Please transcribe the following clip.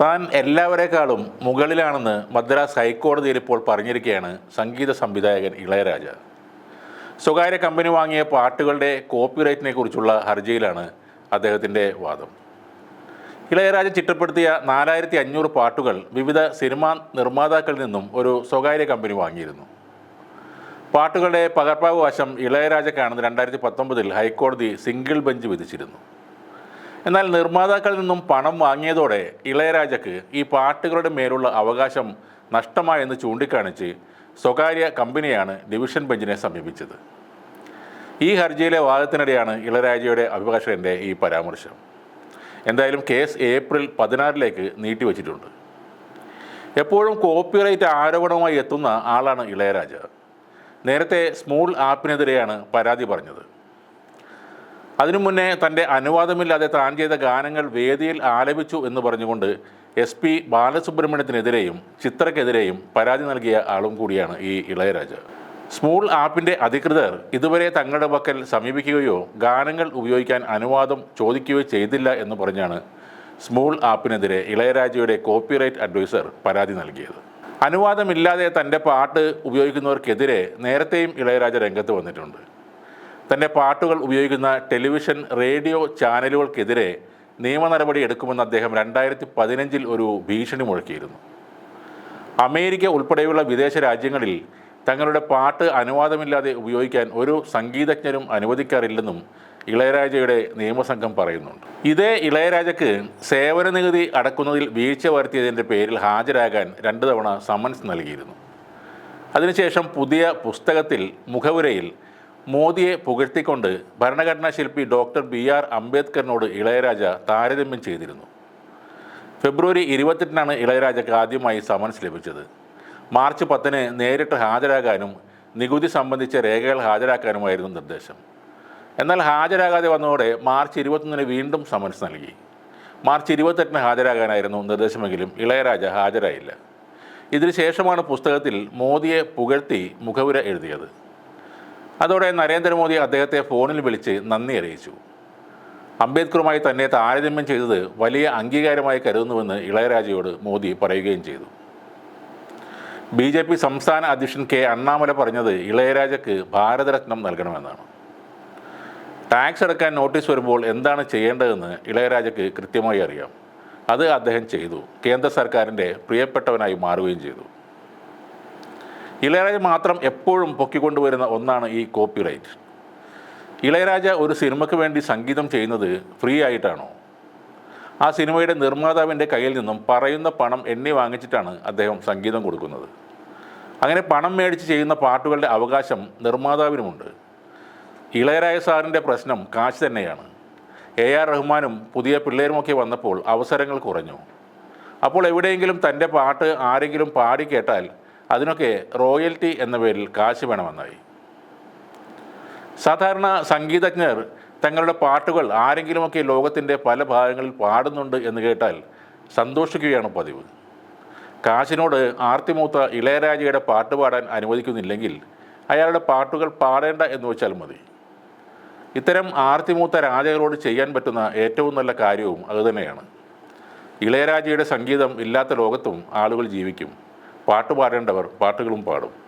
താൻ എല്ലാവരെക്കാളും മുകളിലാണെന്ന് മദ്രാസ് ഹൈക്കോടതിയിൽ ഇപ്പോൾ പറഞ്ഞിരിക്കുകയാണ് സംഗീത സംവിധായകൻ ഇളയരാജ. സ്വകാര്യ കമ്പനി വാങ്ങിയ പാട്ടുകളുടെ കോപ്പിറൈറ്റിനെ കുറിച്ചുള്ള ഹർജിയിലാണ് അദ്ദേഹത്തിന്റെ വാദം. ഇളയരാജ ചിട്ടപ്പെടുത്തിയ നാലായിരത്തി അഞ്ഞൂറ് പാട്ടുകൾ വിവിധ സിനിമാ നിർമ്മാതാക്കളിൽ നിന്നും ഒരു സ്വകാര്യ കമ്പനി വാങ്ങിയിരുന്നു. പാട്ടുകളുടെ പകർപ്പവകാശം ഇളയരാജക്കാണെന്ന് രണ്ടായിരത്തി പത്തൊമ്പതിൽ ഹൈക്കോടതി സിംഗിൾ ബെഞ്ച് വിധിച്ചിരുന്നു. എന്നാൽ നിർമ്മാതാക്കളിൽ നിന്നും പണം വാങ്ങിയതോടെ ഇളയരാജക്ക് ഈ പാട്ടുകളുടെ മേലുള്ള അവകാശം നഷ്ടമായെന്ന് ചൂണ്ടിക്കാണിച്ച് സ്വകാര്യ കമ്പനിയാണ് ഡിവിഷൻ ബെഞ്ചിനെ സമീപിച്ചത്. ഈ ഹർജിയിലെ വാദത്തിനിടെയാണ് ഇളയരാജയുടെ അഭിഭാഷകന്റെ ഈ പരാമർശം. എന്തായാലും കേസ് ഏപ്രിൽ പതിനാറിലേക്ക് നീട്ടിവച്ചിട്ടുണ്ട്. എപ്പോഴും കോപ്പിറൈറ്റ് ആരോപണവുമായി എത്തുന്ന ആളാണ് ഇളയരാജ. നേരത്തെ സ്മൂൾ ആപ്പിനെതിരെയാണ് പരാതി പറഞ്ഞത്. അതിനു മുന്നേ തന്റെ അനുവാദമില്ലാതെ താൻ ചെയ്ത ഗാനങ്ങൾ വേദിയിൽ ആലപിച്ചു എന്ന് പറഞ്ഞുകൊണ്ട് എസ് പി ബാലസുബ്രഹ്മണ്യത്തിനെതിരെയും ചിത്രക്കെതിരെയും പരാതി നൽകിയ ആളും കൂടിയാണ് ഈ ഇളയരാജ. സ്മൂൾ ആപ്പിന്റെ അധികൃതർ ഇതുവരെ തങ്ങളുടെ പക്കൽ സമീപിക്കുകയോ ഗാനങ്ങൾ ഉപയോഗിക്കാൻ അനുവാദം ചോദിക്കുകയോ ചെയ്തില്ല എന്ന് പറഞ്ഞാണ് സ്മൂൾ ആപ്പിനെതിരെ ഇളയരാജയുടെ കോപ്പിറൈറ്റ് അഡ്വൈസർ പരാതി നൽകിയത്. അനുവാദമില്ലാതെ തന്റെ പാട്ട് ഉപയോഗിക്കുന്നവർക്കെതിരെ നേരത്തെയും ഇളയരാജ രംഗത്ത് വന്നിട്ടുണ്ട്. തന്റെ പാട്ടുകൾ ഉപയോഗിക്കുന്ന ടെലിവിഷൻ റേഡിയോ ചാനലുകൾക്കെതിരെ നിയമ നടപടി എടുക്കുമെന്ന് അദ്ദേഹം രണ്ടായിരത്തി പതിനഞ്ചിൽ ഒരു ഭീഷണി മുഴക്കിയിരുന്നു. അമേരിക്ക ഉൾപ്പെടെയുള്ള വിദേശ രാജ്യങ്ങളിൽ തങ്ങളുടെ പാട്ട് അനുവാദമില്ലാതെ ഉപയോഗിക്കാൻ ഒരു സംഗീതജ്ഞരും അനുവദിക്കാറില്ലെന്നും ഇളയരാജയുടെ നിയമസംഘം പറയുന്നുണ്ട്. ഇതേ ഇളയരാജയ്ക്ക് സേവന നികുതി അടക്കുന്നതിൽ വീഴ്ച വരുത്തിയതിന്റെ പേരിൽ ഹാജരാകാൻ രണ്ടു തവണ സമൻസ് നൽകിയിരുന്നു. അതിനുശേഷം പുതിയ പുസ്തകത്തിൽ മുഖവുരയിൽ മോദിയെ പുകഴ്ത്തിക്കൊണ്ട് ഭരണഘടനാ ശില്പി ഡോക്ടർ ബി ആർ അംബേദ്കറിനോട് ഇളയരാജ താരതമ്യം ചെയ്തിരുന്നു. ഫെബ്രുവരി ഇരുപത്തെട്ടിനാണ് ഇളയരാജയ്ക്ക് ആദ്യമായി സമൻസ് ലഭിച്ചത്. മാർച്ച് പത്തിന് നേരിട്ട് ഹാജരാകാനും നികുതി സംബന്ധിച്ച രേഖകൾ ഹാജരാക്കാനുമായിരുന്നു നിർദ്ദേശം. എന്നാൽ ഹാജരാകാതെ വന്നതോടെ മാർച്ച് ഇരുപത്തൊന്നിന് വീണ്ടും സമൻസ് നൽകി. മാർച്ച് ഇരുപത്തെട്ടിന് ഹാജരാകാനായിരുന്നു നിർദ്ദേശമെങ്കിലും ഇളയരാജ ഹാജരായില്ല. ഇതിനുശേഷമാണ് പുസ്തകത്തിൽ മോദിയെ പുകഴ്ത്തി മുഖവുര എഴുതിയത്. അതോടെ നരേന്ദ്രമോദി അദ്ദേഹത്തെ ഫോണിൽ വിളിച്ച് നന്ദി അറിയിച്ചു. അംബേദ്കറുമായി തന്നെ താരതമ്യം ചെയ്തത് വലിയ അംഗീകാരമായി കരുതുന്നുവെന്ന് ഇളയരാജയോട് മോദി പറയുകയും ചെയ്തു. ബി ജെ പി സംസ്ഥാന അധ്യക്ഷൻ കെ അണ്ണാമല പറഞ്ഞത് ഇളയരാജയ്ക്ക് ഭാരതരത്നം നൽകണമെന്നാണ്. ടാക്സ് അടക്കാൻ നോട്ടീസ് വരുമ്പോൾ എന്താണ് ചെയ്യേണ്ടതെന്ന് ഇളയരാജയ്ക്ക് കൃത്യമായി അറിയാം. അത് അദ്ദേഹം ചെയ്തു. കേന്ദ്ര സർക്കാരിന്റെ പ്രിയപ്പെട്ടവനായി മാറുകയും ചെയ്തു. ഇളയരാജ മാത്രം എപ്പോഴും പൊക്കിക്കൊണ്ടുവരുന്ന ഒന്നാണ് ഈ കോപ്പിറൈറ്റ്. ഇളയരാജ ഒരു സിനിമയ്ക്ക് വേണ്ടി സംഗീതം ചെയ്യുന്നത് ഫ്രീ ആയിട്ടാണോ? ആ സിനിമയുടെ നിർമ്മാതാവിന്റെ കയ്യിൽ നിന്നും പറയുന്ന പണം എണ്ണി വാങ്ങിച്ചിട്ടാണ് അദ്ദേഹം സംഗീതം കൊടുക്കുന്നത്. അങ്ങനെ പണം മേടിച്ച് ചെയ്യുന്ന പാട്ടുകളുടെ അവകാശം നിർമ്മാതാവിനുമുണ്ട്. ഇളയരാജ സാറിന്റെ പ്രശ്നം കാശ് തന്നെയാണ്. എ ആർ റഹ്മാനും പുതിയ പിള്ളേരുമൊക്കെ വന്നപ്പോൾ അവസരങ്ങൾ കുറഞ്ഞു. അപ്പോൾ എവിടെയെങ്കിലും തന്റെ പാട്ട് ആരെങ്കിലും പാടി കേട്ടാൽ അതിനൊക്കെ റോയൽറ്റി എന്ന പേരിൽ കാശ് വേണമെന്നായി. സാധാരണ സംഗീതജ്ഞർ തങ്ങളുടെ പാട്ടുകൾ ആരെങ്കിലുമൊക്കെ ലോകത്തിന്റെ പല ഭാഗങ്ങളിൽ പാടുന്നുണ്ട് എന്ന് കേട്ടാൽ സന്തോഷിക്കുകയാണ് പതിവ്. കാശിനോട് ആർത്തിമൂത്ത ഇളയരാജയുടെ പാട്ട് പാടാൻ അനുവദിക്കുന്നില്ലെങ്കിൽ അയാളുടെ പാട്ടുകൾ പാടേണ്ട എന്ന് വെച്ചാൽ മതി. ഇത്തരം ആർത്തിമൂത്ത രാജകളോട് ചെയ്യാൻ പറ്റുന്ന ഏറ്റവും നല്ല കാര്യവും അതുതന്നെയാണ് ഇളയരാജയുടെ സംഗീതം ഇല്ലാത്ത ലോകത്തും ആളുകൾ ജീവിക്കും. പാട്ട് പാടേണ്ടവർ പാട്ടുകളും പാടും.